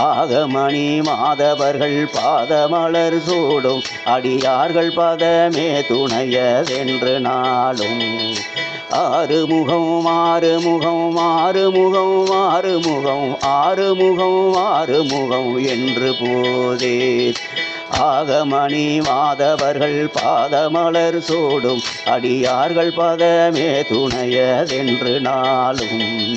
ஆகமணி மாதவர்கள் பாதமலர் சூடும் அடியார்கள் பதமே துணையதென்று நாளும். ஆறு முகம் ஆறு முகம் ஆறு முகம் ஆறு முகம் ஆறு முகம் ஆறு முகம் என்று போதே ஆகமணி மாதவர்கள் பாதமலர் சூடும் அடியார்கள் பதமே துணையதென்று நாளும்.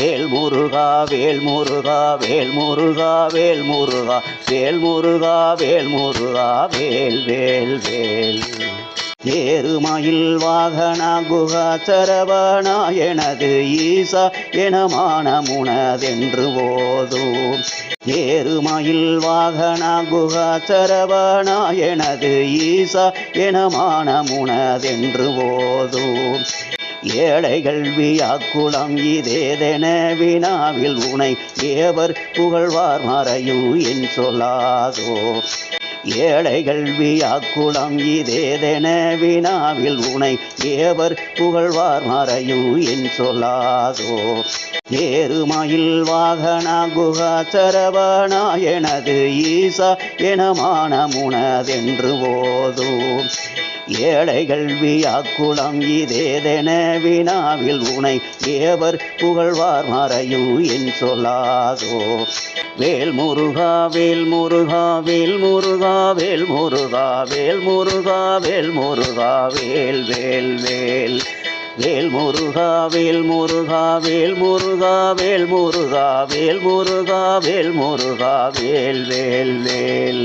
வேல் முருகா வேல் முருகா வேல் முருகா வேல் முருகா வேல் முருகா வேல். முருகா வேல் வேல் வேல் ஏறுமயில் வாகனா குகா சரவணா எனது ஈசா எனமான முனதென்று ஓதும். ஏறுமயில் வாகனா குகா சரவணா எனது ஈசா எனமான முனதென்று ஓதும். ஏழைகள் வியாக்குளம் இதேதென வினாவில் உனை ஏவர் புகழ்வார் மறையும் என் சொல்லாதோ. ஏழைகள் வியாக்குளம் இதேதென வினாவில் உனை ஏவர் புகழ்வார் மறையும் என் சொல்லாதோ. ஏறுமயில் வாகனா குகா சரவணா எனது ஈசா எனமான முனதென்று ஓதும். ஏழைகள் வியாக்குளம் இதேதென வினாவில் உனை ஏவர் புகழ்வார் மறையும் என் சொல்லாதோ வேல் முருகா வேல் முருகா வேல் முருகா வேல் முருகா வேல் முருகா வேல் முருகா வேல் வேல் வேல் வேல் முருகா வேல் முருகா வேல் முருகா வேல் முருகா வேல் முருகா வேல் முருகா வேல் வேல் வேல்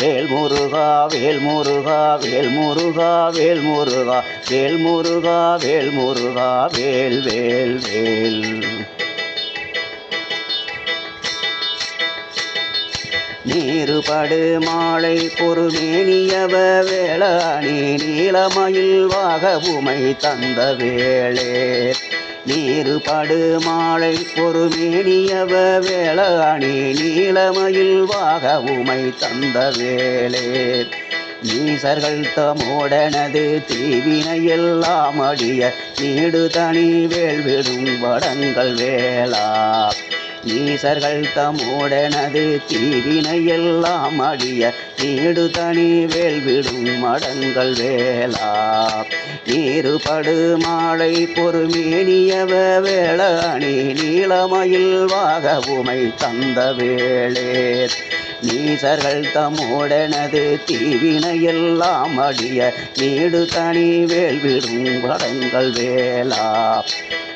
வேல் முருகா வேல் முருகா வேல் முருகா வேல் முருகா வேல் முருகா வேல். முருகா வேல் வேல் வேல் நீருபடு மாலை பொறுமேனியவ வேளாணி நீலமயில் வாகவுமை தந்த வேளே. நீருபடு மாலை பொறுமேனியவ வேளாணி நீளமயில் வாக உமை தந்த வேளே. நீசர்கள் தமோடனது தீவினை எல்லாம் அடிய நீடு தனி வேள்விடும் வடங்கள் வேளா. ஈசர்கள் தமோடனது தீவினை எல்லாம் அடிய நீடு தனி வேல்விடும் மடங்கள் வேளா. நீருபடு மாலை பொறுமேனியவ வேளாணி நீளமயில் வாகவுமை தந்த வேளே நீசர்கள் தமோடனது தீவினையெல்லாம் அடிய நீடு தனி வேல்விடும் வடங்கள் வேளா.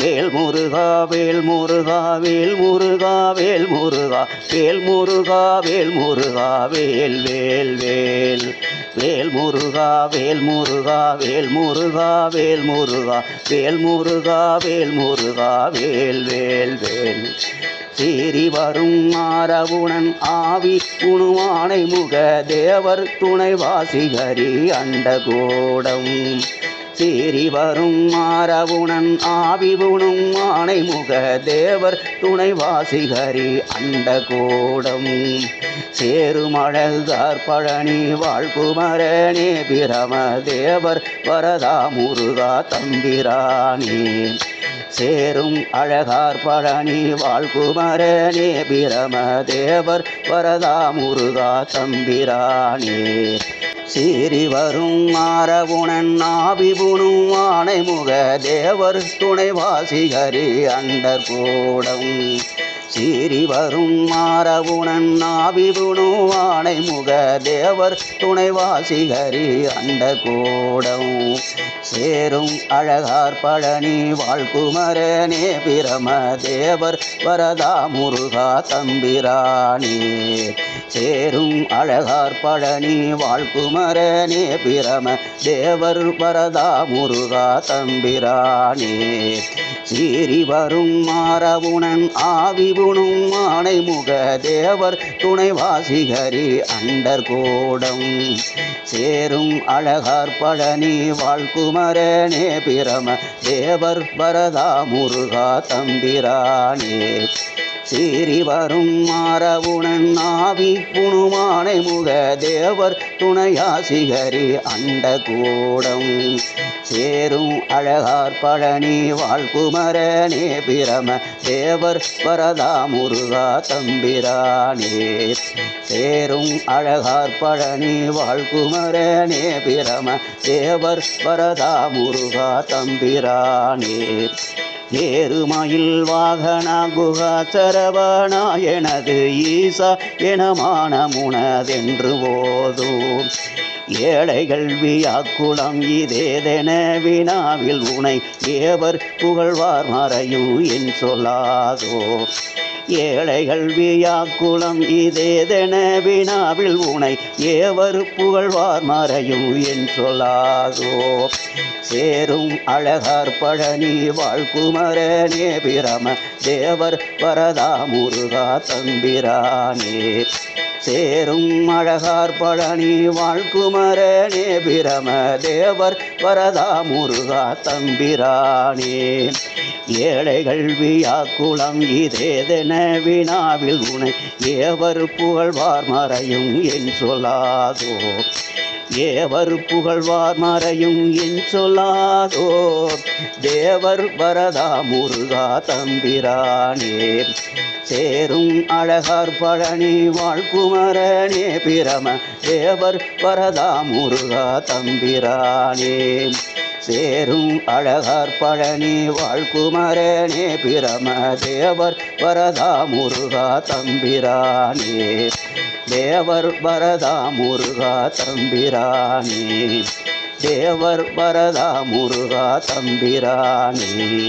வேல் முருகா வேல் முருகா வேல் முருகா வேல் முருகா வேல் முருகா வேல் முருகா வேல் வேல் வேல் வேல் முருகா வேல் முருகா வேல் முருகா வேல் முருகா வேல் முருகா வேல் முருகா வேல் வேல் வேல் சீறி வரும் மாறவுணன் ஆவி உணுவானை முக தேவர் துணை வாசிகரி அண்டகோடம் சீறி வரும் மாறவுணன் ஆவிவுணும் உணும் தேவர் துணை வாசிகரி அண்ட கூடம். சேருமழகார் பழனி வாழ்குமரனே பிரம தேவர் வரதா முருகா தம்பிரானே. சேரும் அழகார் பழனி வாழ்குமரனே பிரம தேவர் வரதா முருகா தம்பிரானே. சீறி வரும் மாறவுணன் ஆவிபுணும் ஆணைமுக தேவர் துணை வாசிகரி அண்டர் கூடம் சீறி வரும் மாறவுணன் ஆவிபுணும் ஆணை முக தேவர் துணை வாசிகரி அண்டர் கூடம். சேரும் அழகார் பழனி வாழ்குமரனே பிரம தேவர் வரதா முருகா தம்பிராணி சேரும் அழகார் பழனி வாழ்குமரனே பிரம தேவர் வரதா முருகா தம்பிராணி சீறி வரும் மாறவுணன் ஆவி துணும் முக தேவர் துணை வாசிகரி அண்டர் கூடம் சேரும் அழகார் பழனி வாழ்குமரனே பிரம தேவர் வரதா முருகா தம்பிரானே. சீறி வரும் மாறவுணன் நாவி புனுமானை முக தேவர் துணையாசிகரி அண்ட கூடம். சேரும் அழகார் பழனி வாழ்குமரனே பிரம தேவர் வரதா முருகா தம்பிரானே. சேரும் அழகார் பழனி வாழ்குமரனே பிரம தேவர் வரதா முருகா தம்பிரானே. ஏறுமயில் வாகனா குகா சரவணா எனது ஈசா எனமான முனதென்று ஓதும். ஏழைகள் வியாக்குளம் இதேதென வினாவில் உனை ஏவர் புகழ்வார் மறையும் என் சொல்லாதோ. ஏழைகள் வியாக்குளம் இதேதென வினாவில் உனை ஏவரு புகழ்வார் மறையும் என் சொல்லாதோ. சேரும் அழகார் பழனி வாழ்குமரனே பிரம தேவர் வரதா முருகா தம்பிரானே. சேரும் அழகார் பழனி வாழ்குமரனே பிரம தேவர் வரதா முருகா தம்பிரானே. ஏழைகள் வியாக்குளம் இதேதென வினாவில் உனை ஏவர் புகழ்வார் மறையும் என் சொல்லாதோ. ஏவர் புகழ்வார் மறையும் என் சொல்லாதோ. தேவர் வரதா முருகா தம்பிரானே. சேரும் அழகார் பழனி வாழ்குமரனே பிரம தேவர் வரதா முருகா தம்பிரானே. சேரும் அழகார் பழனி வாழ்குமரனே பிரம தேவர் வரதா முருகா தம்பிரானே. தேவர் வரதா முருகா தம்பிரானே. தேவர் வரதா முருகா தம்பிரானே.